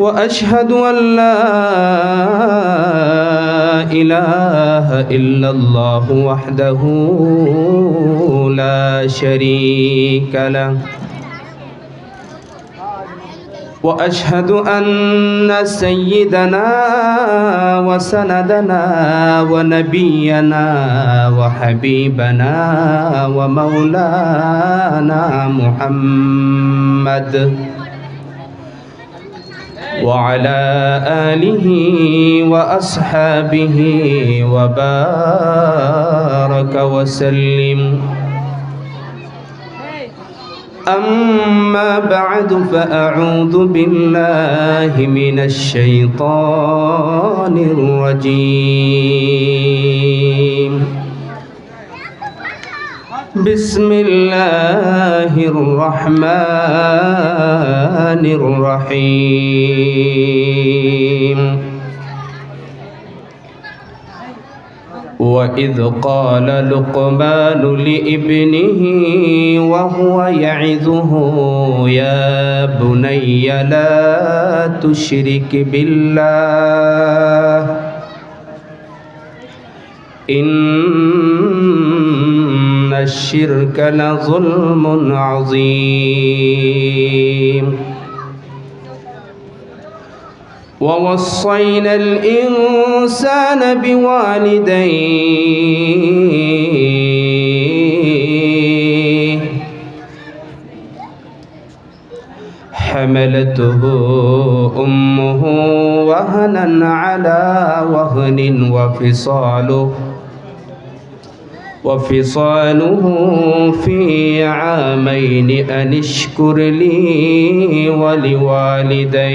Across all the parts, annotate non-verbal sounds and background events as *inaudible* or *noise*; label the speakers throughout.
Speaker 1: وأشهد أن لا إله إلا الله وحده لا شريك له. وأشهد أن سيدنا وسندنا ونبينا وحبيبنا ومولانا محمد وعلى آله وأصحابه وبارك وسلم. أما بعد فأعوذ بالله من الشيطان الرجيم. بسم الله الرحمن الرحيم وإذ قال لقمان لابنه وهو يعظه يا بني لا تشرك بالله إن الشرك لظلم عظيم. ووصينا الإنسان بوالديه. حملته أمه وهنا على وهن وفصاله. وفصاله في عامين أن اشكر لي ولوالديك.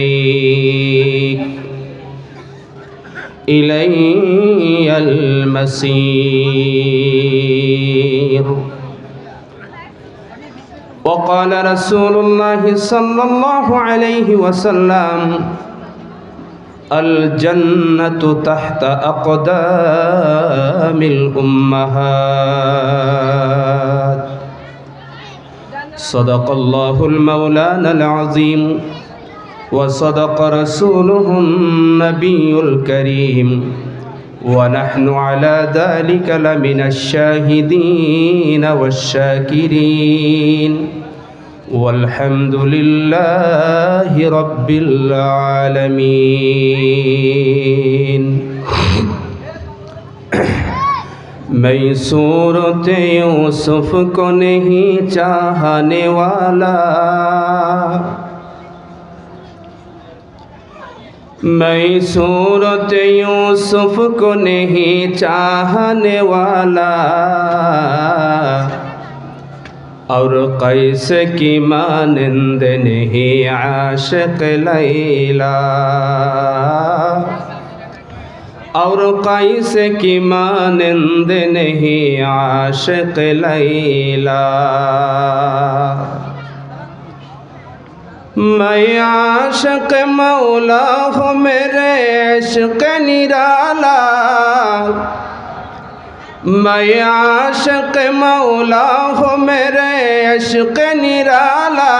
Speaker 1: إلي المصير. وقال رسول الله صلى الله عليه وسلم الجنة تحت أقدام الأمهات. صدق الله المولانا العظيم وصدق رسوله النبي الكريم. ونحن على ذلك لمن الشاهدين والشاكرين. والحمد لله رب العالمين. ميسورة يوسف یوسف کو نہیں چاہنے والا میں صورت یوسف کو نہیں چاہنے والا اور قیس کی مانند نہیں عاشق لیلا اور قیس کی مانند نہیں عاشق لیلا میں عاشق مولا ہوں میرے عشق نرالا میں عاشق مولا ہو میرے عشق نرالا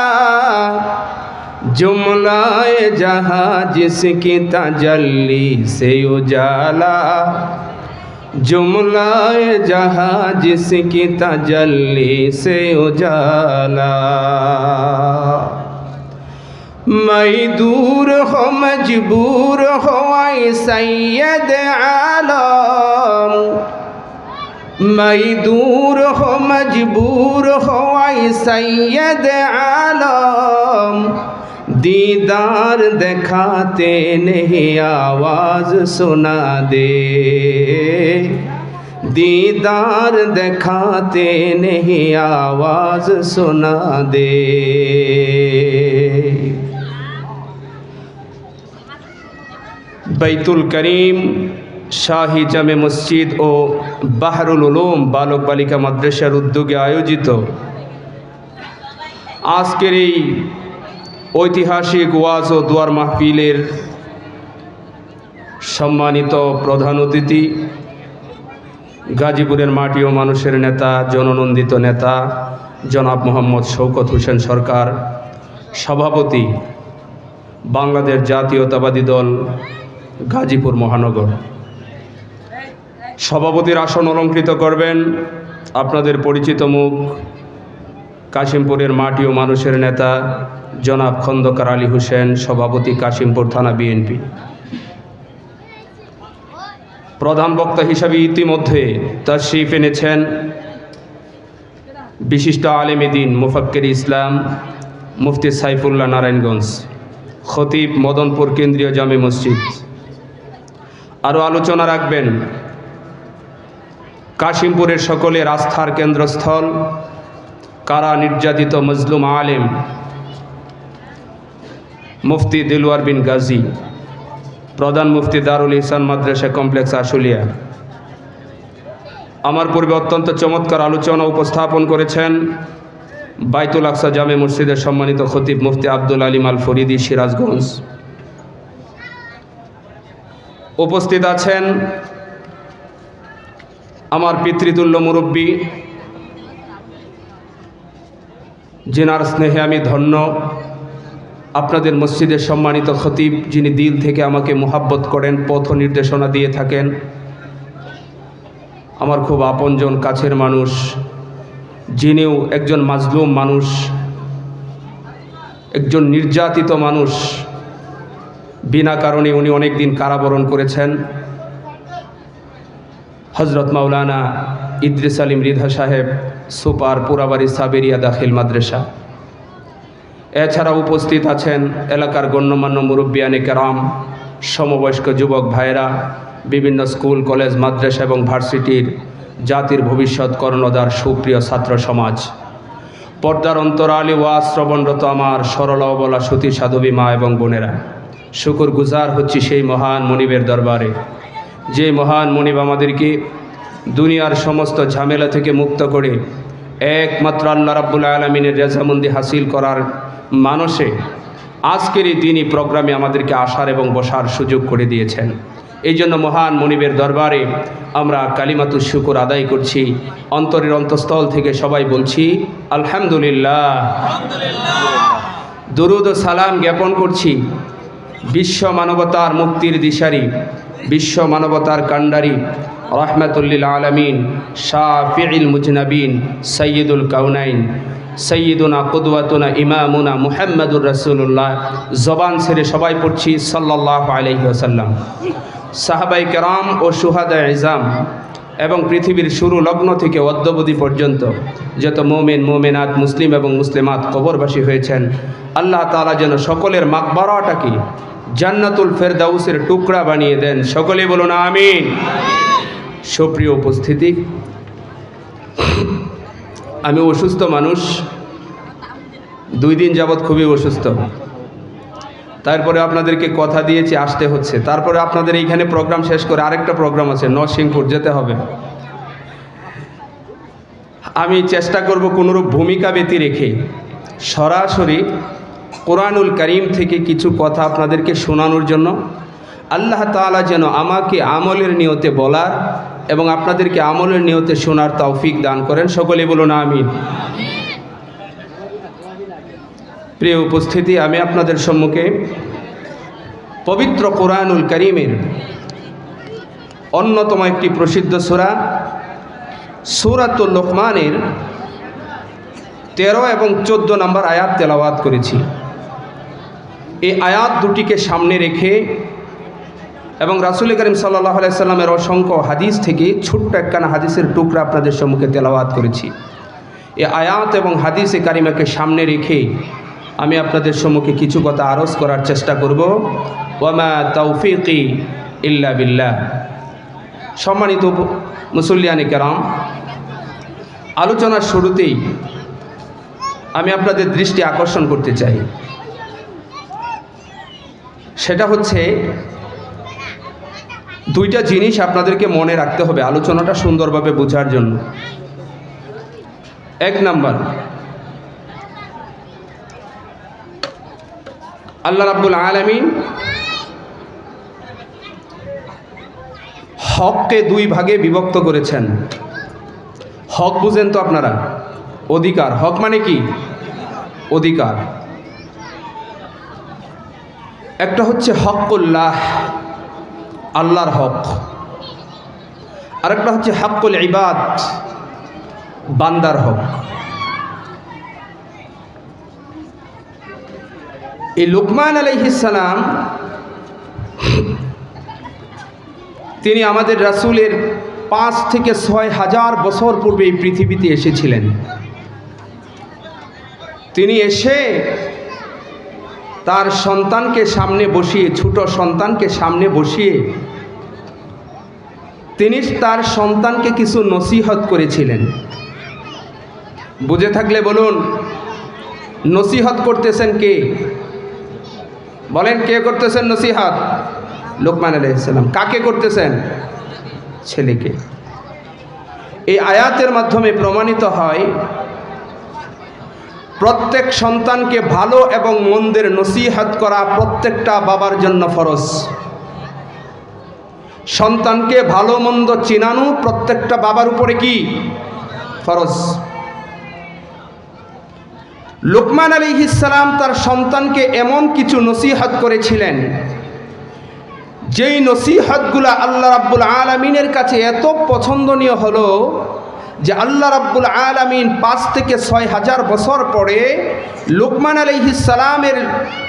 Speaker 1: جملہ جہاں جس کی تجلی سے اجالا جملہ جہاں جس کی تجلی سے اجالا میں دور ہو مجبور ہو سید عالم दूर हो मजबूर हो आई सैयद आलम दीदार दिखाते नहीं आवाज सुना दे दीदार दिखाते नहीं आवाज सुना दे বাইতুল করিম শাহি জামে মসজিদ ও বাহরুল উলুম বালক বালিকা মাদ্রাসার উদ্যোগে আয়োজিত। আজকের এই ঐতিহাসিক ওয়াজ ও দুয়ার মাহফিলের সম্মানিত প্রধান অতিথি, গাজীপুরের মাটি ও মানুষের নেতা, জননন্দিত নেতা, জনাব মোহাম্মদ শৌকত হোসেন সরকার, সভাপতি, বাংলাদেশ জাতীয়তাবাদী দল, গাজীপুর মহানগর। সভাপতির আসন অলঙ্কৃত করবেন আপনাদের পরিচিত মুখ, কাশিমপুরের মাটি ও মানুষের নেতা জনাব খন্দকার আলী হোসেন, সভাপতি কাশিমপুর থানা বিএনপি। প্রধান বক্তা হিসাবে ইতিমধ্যে তার তশরিফ এনেছেন বিশিষ্ট আলেমেদিন মুফাক্কের ইসলাম, মুফতি সাইফুল্লাহ নারায়ণগঞ্জ, খতিব মদনপুর কেন্দ্রীয় জামে মসজিদ। আরও আলোচনা রাখবেন কাশিমপুরের সকলের আস্থার কেন্দ্রস্থল। কারা নির্যাতিত মজলুম আলেম? মুফতি দিলওয়ার বিন গাজী, প্রধান মুফতি দারুল ইহসান মাদ্রাসা কমপ্লেক্স আশুলিয়া। আমার পূর্বে অত্যন্ত চমৎকার আলোচনা উপস্থাপন করেছেন বাইতুল আকসা জামে মসজিদের সম্মানিত খতিব মুফতি আব্দুল আলিম আল ফরিদি সিরাজগঞ্জ। উপস্থিত আছেন আমার পিতৃতুল্য মুরব্বী, জেনার স্নেহে আমি ধন্য। আপনাদের মসজিদের সম্মানিত খতিব, যিনি দিল থেকে আমাকে মোহাব্বত করেন, পথ নির্দেশনা দিয়ে থাকেন। আমার খুব আপনজন, কাছের মানুষ, যিনিও একজন মাজলুম মানুষ, একজন নির্যাতিত মানুষ। বিনা কারণে উনি অনেক দিন কারাবরণ করেছেন। হজরত মাওলানা ইদ্রিস আলিম রিধা সাহেব, সুপার পুরাবাড়ি সাবেরিয়া দাখিল মাদ্রাসা। এছাড়া উপস্থিত আছেন এলাকার গণ্যমান্য মুরব্বিয়ানি কেরাম, সমবয়স্ক যুবক ভাইরা বিভিন্ন স্কুল, কলেজ, মাদ্রাসা এবং ভার্সিটির জাতির ভবিষ্যৎ কর্ণধার সুপ্রিয় ছাত্র সমাজ। পর্দার অন্তরালে ওয়াজ শ্রবণরত আমার সরল অবলা সতী সাধবী মা এবং বোনেরা। শুকুর গুজার হচ্ছি সেই মহান মনিবের দরবারে। যে মহান মনিব আমাদেরকে দুনিয়ার সমস্ত ঝামেলা থেকে মুক্ত করে একমাত্র আল্লাহ রাব্বুল আলমিনের রেজামন্দি হাসিল করার মানসে আজকের এই দিনই প্রোগ্রামে আমাদেরকে আসার এবং বসার সুযোগ করে দিয়েছেন। এই জন্য মহান মনিবের দরবারে আমরা কালিমাতুর শুকুর আদায় করছি। অন্তরের অন্তঃস্থল থেকে সবাই বলছি, আলহামদুলিল্লাহ। দুরুদ ও সালাম জ্ঞাপন করছি। বিশ্ব মানবতার মুক্তির দিশারি বিশ্ব মানবতার কাণ্ডারি, রহমাতুল্লিল আলমিন শাফিল মুজনাবিন সৈয়দুল কাউনাইন সৈয়দুনা কুদওয়াতুনা ইমামুনা মুহাম্মদুর রসুল্লাহ জবান ছেড়ে সবাই পড়ছি সাল্লাহ আলহি আসাল্লাম সাহাবাই কেরাম ও সুহাদা ইজাম এবং পৃথিবীর শুরু লগ্ন থেকে অদ্যবধি পর্যন্ত যত মোমেন, মোমেনাত, মুসলিম এবং মুসলিমাত কবরবাসী হয়েছেন, আল্লাহ তালা যেন সকলের মাকবারাটাকে জান্নাতুল ফেরদাউসের টুকরা বানিয়ে দেন। সকলে বলুন আমিন। সুপ্রিয় উপস্থিতি, আমি অসুস্থ মানুষ। দুই দিন যাবৎ খুবই অসুস্থ। তারপরে আপনাদেরকে কথা দিয়েছি, আসতে হচ্ছে। তারপরে আপনাদের এইখানে প্রোগ্রাম শেষ করে আরেকটা প্রোগ্রাম আছে, নরসিংপুর যেতে হবে। আমি চেষ্টা করব কোনোরূপ ভূমিকা ব্যতী রেখে সরাসরি কোরআনুল করিম থেকে কিছু কথা আপনাদেরকে শোনানোর জন্য। আল্লাহ তাআলা যেন আমাকে আমলের নিয়তে বলার এবং আপনাদেরকে আমলের নিয়তে শোনার তৌফিক দান করেন। সকলে বলুন আমিন। প্রিয় উপস্থিতি, আমি আপনাদের সম্মুখে পবিত্র কোরআনুল করিমের অন্যতম একটি প্রসিদ্ধ সুরা, সুরাতুল লোকমানের তেরো এবং চোদ্দ নম্বর আয়াত তেলাওয়াত করেছি। এই আয়াত দুটিকে সামনে রেখে এবং রাসুল করিম সাল্লাহ আলাইসাল্লামের অসংখ্য হাদিস থেকে ছোট্ট একখানা হাদিসের টুকরা আপনাদের সম্মুখে তেলাওয়াত করেছি। এ আয়াত এবং হাদিসে কারিমাকে সামনে রেখে আমি আপনাদের সম্মুখে কিছু কথা আরজ করার চেষ্টা করব। ওয়ামা তৌফিকি ইল্লা বিল্লাহ। সম্মানিত মুসল্লিয়ানি কেরাম, আলোচনার শুরুতেই আমি আপনাদের দৃষ্টি আকর্ষণ করতে চাই। সেটা হচ্ছে দুইটা জিনিস আপনাদেরকে মনে রাখতে হবে আলোচনাটা সুন্দরভাবে বোঝার জন্য। এক নাম্বার, আল্লাহ রাব্বুল আলামিন হককে দুই ভাগে বিভক্ত করেছেন। হক বুঝেন তো আপনারা, অধিকার। হক মানে কি? অধিকার। একটা হচ্ছে হকুল্লাহ আল্লাহর হক। আরেকটা হচ্ছে হকুল ইবাদ, বান্দার হক। এই লুকমান আলাইহিসালাম তিনি আমাদের রাসূলের পাঁচ থেকে ছয় হাজার বছর পূর্বে এই পৃথিবীতে এসেছিলেন। তিনি এসে তার সন্তানকে সামনে বসিয়ে, ছোট সন্তানকে সামনে বসিয়ে তিনি তার সন্তানকে কিছু নসিহত করেছিলেন। বুঝে থাকলে বলুন, নসিহত করতেছেন কে? বলেন, কে করতেছেন নসিহত? লোকমান আলাইসাল্লাম কাকে করতেছেন? ছেলেকে। এই আয়াতের মাধ্যমে প্রমাণিত হয় প্রত্যেক সন্তানকে ভালো এবং মন্দের নসিহাত করা প্রত্যেকটা বাবার জন্য ফরজ। সন্তানকে ভালো মন্দ চিনানো প্রত্যেকটা বাবার উপরে কি? ফরজ। লোকমান আলী ইসালাম তার সন্তানকে এমন কিছু নসিহাত করেছিলেন, যেই নসিহাতগুলা আল্লাহ রাব্বুল আলমিনের কাছে এত পছন্দনীয় হলো যে আল্লাহ রাব্বুল আলমিন পাঁচ থেকে ছয় হাজার বছর পরে লুকমান আলহিসালামের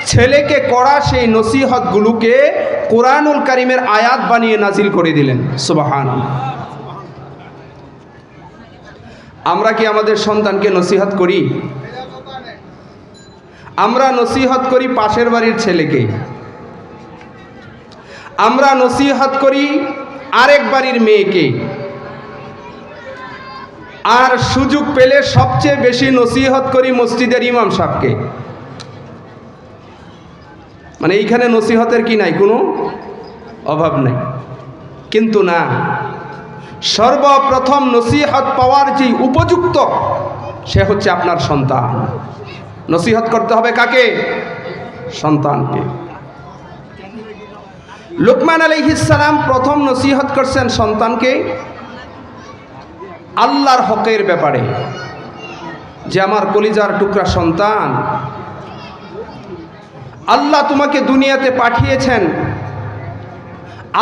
Speaker 1: ছেলেকে করা সেই নসিহতগুলোকে কোরআনুল করিমের আয়াত বানিয়ে নাজিল করে দিলেন। সুবাহান আমরা কি আমাদের সন্তানকে নসিহত করি? আমরা নসিহত করি পাশের বাড়ির ছেলেকে। আমরা নসিহত করি আরেক বাড়ির মেয়েকে। আর সুযোগ পেলে সবচেয়ে বেশি নসিহত করি মসজিদের ইমাম সাহকে মানে এইখানে নসিহতের কি নাই? কোনো অভাব নেই। কিন্তু না, সর্বপ্রথম নসিহত পাওয়ার যে উপযুক্ত, সে হচ্ছে আপনার সন্তান। নসিহত করতে হবে কাকে? সন্তানকে। লুকমান আলাইহিসালাম প্রথম নসিহত করছেন সন্তানকে। আল্লাহর হকের ব্যাপারে যে আমার কলিজার টুকরা সন্তান, আল্লাহ তোমাকে দুনিয়াতে পাঠিয়েছেন।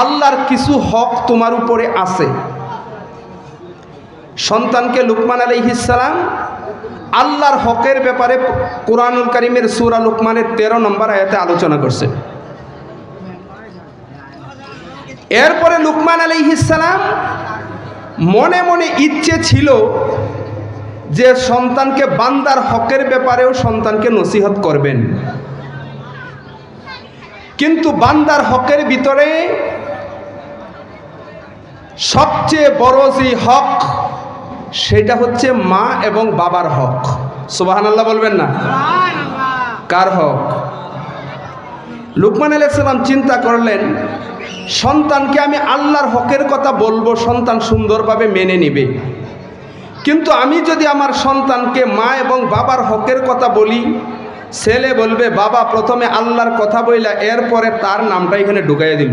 Speaker 1: আল্লাহর কিছু হক তোমার উপরে আছে। সন্তানকে লুকমান আলাইহিসালাম আল্লাহর হকের ব্যাপারে কোরআনুল করিমের সুরা লুকমানের তেরো নম্বর আয়াতে আলোচনা করছে। এরপরে লুকমান আলাইহিসালাম মনে মনে ইচ্ছে ছিল যে সন্তানকে বান্দার হকের ব্যাপারেও সন্তানকে নসিহত করবেন। কিন্তু বান্দার হকের ভিতরে সবচেয়ে বড় যে হক সেটা হচ্ছে মা এবং বাবার হক। সুবাহান আল্লাহ বলবেন না? কার হক? লুকমান আলাইসাল্লাম চিন্তা করলেন সন্তানকে আমি আল্লাহর হকের কথা বলব, সন্তান সুন্দরভাবে মেনে নিবে। কিন্তু আমি যদি আমার সন্তানকে মা এবং বাবার হকের কথা বলি, ছেলে বলবে, বাবা, প্রথমে আল্লাহর কথা বইলা, এরপরে তার নামটা এখানে ঢুকাইয়া দিল।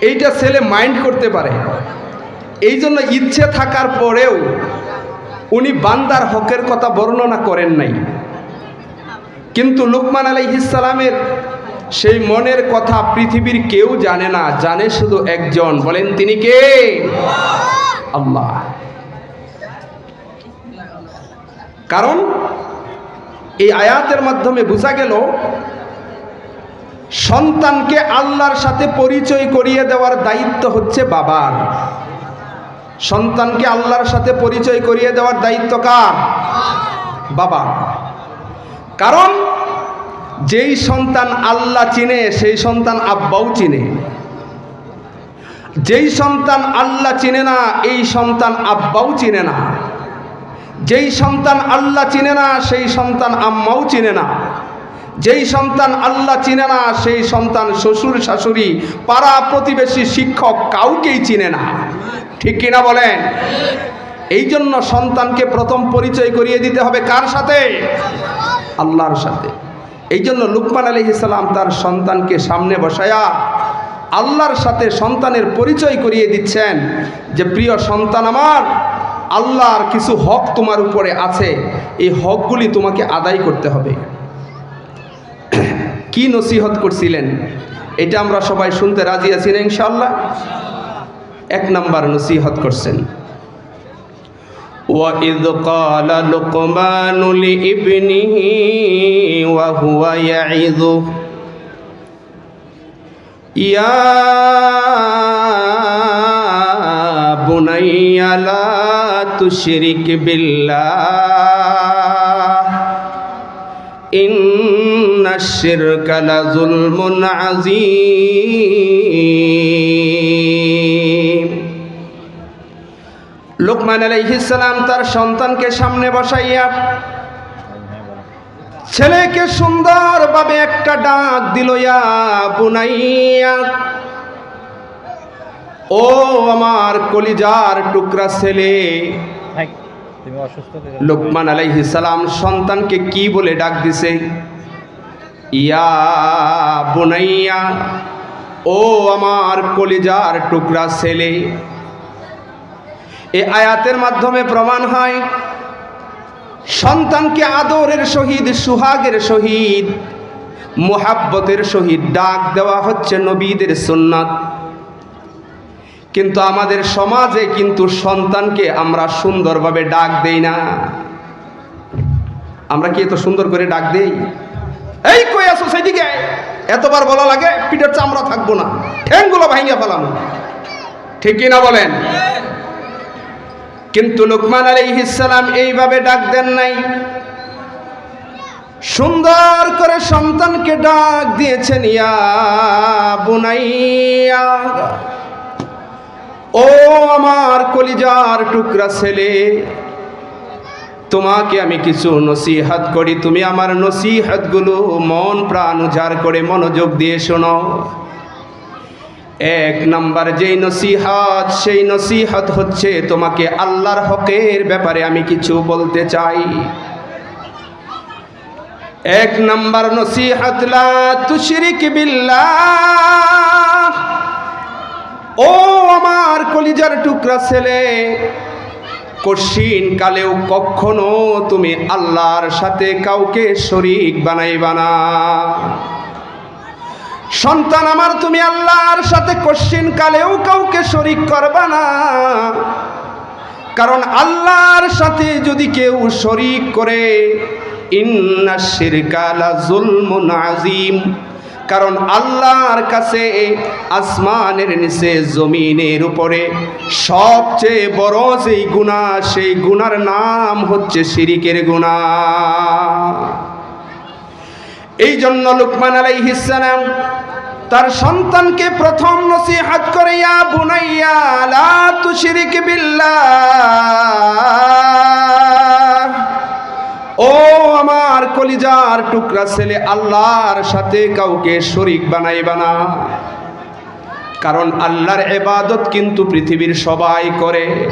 Speaker 1: এইটা ছেলে মাইন্ড করতে পারে। এই জন্য ইচ্ছে থাকার পরেও উনি বান্দার হকের কথা বর্ণনা করেন নাই। কিন্তু লুকমান আলাইহিসালামের সেই মনের কথা পৃথিবীর কেউ জানে না, জানে শুধু একজন। বলেন, তিনি কে? আল্লাহ। কারণ এই আয়াতের মাধ্যমে বোঝা গেল, সন্তানকে আল্লাহর সাথে পরিচয় করিয়ে দেওয়ার দায়িত্ব হচ্ছে বাবার। সন্তানকে আল্লাহর সাথে পরিচয় করিয়ে দেওয়ার দায়িত্ব কার? বাবা কারণ যেই সন্তান আল্লাহ চিনে, সেই সন্তান আব্বাও চিনে। যেই সন্তান আল্লাহ চিনে না, এই সন্তান আব্বাও চিনে না। যেই সন্তান আল্লাহ চিনে না, সেই সন্তান আম্মাও চিনে না। যেই সন্তান আল্লাহ চিনে না, সেই সন্তান শ্বশুর, শাশুড়ি, পাড়া প্রতিবেশী, শিক্ষক কাউকেই চিনে না। ঠিক কিনা বলেন? এই জন্য সন্তানকে প্রথম পরিচয় করিয়ে দিতে হবে কার সাথে? আল্লাহর সাথে। এই জন্য লুকমান আলী ইসলাম তার সন্তানকে সামনে বসায়া আল্লাহর সাথে সন্তানের পরিচয় করিয়ে দিচ্ছেন যে, প্রিয় সন্তান আমার, আল্লাহর কিছু হক তোমার উপরে আছে। এই হকগুলি তোমাকে আদায় করতে হবে। *clears throat* কি নসিহত করছিলেন? এটা আমরা সবাই শুনতে রাজি আছি না ইনশাল্লাহ এক নাম্বার নসিহত করছেন। وَإِذْ قَالَ لُقْمَانُ لِابْنِهِ وَهُوَ يَعِظُهُ يَا بُنَيَّ لَا تُشْرِكْ بِاللَّهِ إِنَّ الشِّرْكَ لَظُلْمٌ عَظِيمٌ লোকমান আলাইহিসালাম তার সন্তানকে সামনে বসাইয়া ছেলেকে সুন্দরভাবে একটা ডাক দিল ইয়া বুনাইয়া ও আমার কলিজার টুকরা ছেলে। লোকমান আলাইহিসালাম সন্তানকে কি বলে ডাক দিছে? ইয়া বুনাইয়া ও আমার কলিজার টুকরা ছেলে। এই আয়াতের মাধ্যমে প্রমাণ হয়, সন্তানকে আদরের সহিত সুহাগের সহিত মোহাব্বতের সহিত ডাক দেওয়া হচ্ছে নবীদের সুন্নাত। কিন্তু আমাদের সমাজে কিন্তু সন্তানকে আমরা সুন্দরভাবে ডাক দেই না। আমরা কি এত সুন্দর করে ডাক দেই? এই কই আসো সেদিকে? এতবার বলা লাগে, পিঠের চামড়া থাকব না, ঠ্যাংগুলো ভাঙিয়ে ফেলাম। ঠিক না বলেন? কিন্তু লোকমান আলাইহিসালাম এইভাবে ডাক দেন নাই। সুন্দর করে সন্তানকে ডাক দিয়েছেন, ইয়া বুনাইয়া। ও আমার কলিজার টুকরা ছেলে, তোমাকে আমি কিছু নসিহাত করি। তুমি আমার নসিহাতগুলো মন প্রাণ উজাড় করে মনোযোগ দিয়ে শোনো। এক নাম্বার যেই নসিহাত, সেই নসিহাত হচ্ছে তোমাকে আল্লাহর হকের ব্যাপারে আমি কিছু বলতে চাই। এক নাম্বার নসিহাত, লা তুশরিক বিল্লাহ। ও আমার কলিজার টুকরা ছেলে কশিন কালেও কখনো তুমি আল্লাহর সাথে কাউকে শরিক বানাইবা না। সন্তান আমার, তুমি আল্লাহর সাথে কশিন কালেও কাউকে শরিক করবা না। কারণ আল্লাহর সাথে যদি কেউ শরিক করে কারণ আল্লাহর কাছে আসমানের নিচে, জমিনের উপরে সবচেয়ে বড় যেই গুণা সেই গুনার নাম হচ্ছে শিরিকের গুণা এই জন্য লুকমান আলাইহিসালাম তার সন্তানকে প্রথম নসিহাত করে, ইয়া বুনাইয়া, লা তুশরিক বিল্লাহ। ও আমার কলিজার টুকরা ছেলে, আল্লাহর সাথে কাউকে শরিক বানাইবা না। কারণ আল্লাহর এবাদত কিন্তু পৃথিবীর সবাই করে।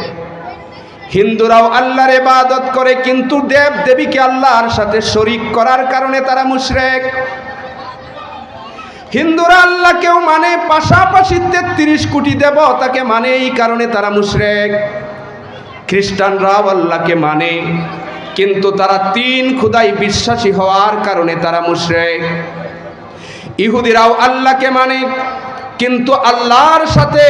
Speaker 1: হিন্দুরাও আল্লাহর ইবাদত করে, কিন্তু দেব দেবীকে আল্লাহর সাথে শরিক করার কারণে তারা মুশরেক। হিন্দুরা আল্লাহকেও মানে পাশাপাশি তেত্রিশ কোটি দেবতাকে মানে এই কারণে তারা মুশরেক। খ্রিস্টানরাও আল্লাহকে মানে কিন্তু তারা তিন খুদাই বিশ্বাসী হওয়ার কারণে তারা মুশরেক। ইহুদিরাও আল্লাহকে মানে কিন্তু আল্লাহর সাথে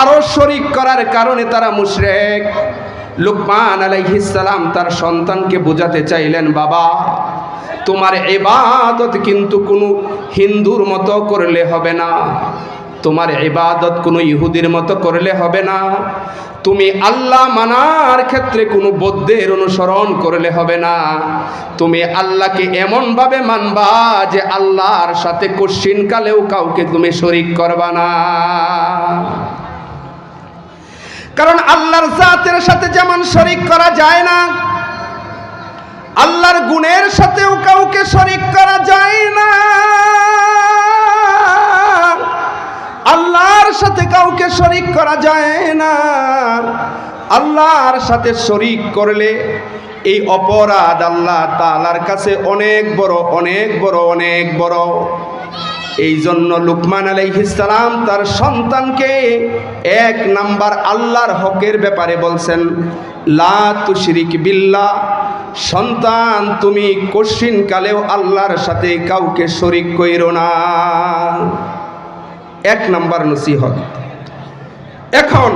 Speaker 1: আরও শরিক করার কারণে তারা মুশরেক। লুকমান আলাইহিসালাম তার সন্তানকে বোঝাতে চাইলেন, বাবা, তোমার এবাদত কিন্তু কোনো হিন্দুর মতো করলে হবে না। তোমার ইবাদত কোনো ইহুদির মতো করলে হবে না। তুমি আল্লাহ মানার ক্ষেত্রে কোনো বৌদ্ধের অনুসরণ করলে হবে না। তুমি আল্লাহকে এমনভাবে মানবা যে আল্লাহর সাথে কশিন কালেও কাউকে তুমি শরিক করবা না। কারণ আল্লাহর জাতের সাথে যেমন শরিক করা যায় না, আল্লাহর গুণের সাথেও কাউকে শরিক করা যায় না। আল্লাহর সাথে কাউকে শরিক করা যায় না। আল্লাহর সাথে শরিক করলে এই অপরাধ আল্লাহ তালার কাছে অনেক বড় অনেক বড় অনেক বড়। এই জন্য লুকমান আলাইহিসসালাম তার সন্তানকে এক নাম্বার আল্লাহর হকের ব্যাপারে বলছেন, লা তুশরিক বিল্লাহ, সন্তান তুমি কশিন কালেও আল্লাহর সাথে কাউকে শরিক কইরো না। এক নাম্বার নসিহত। এখন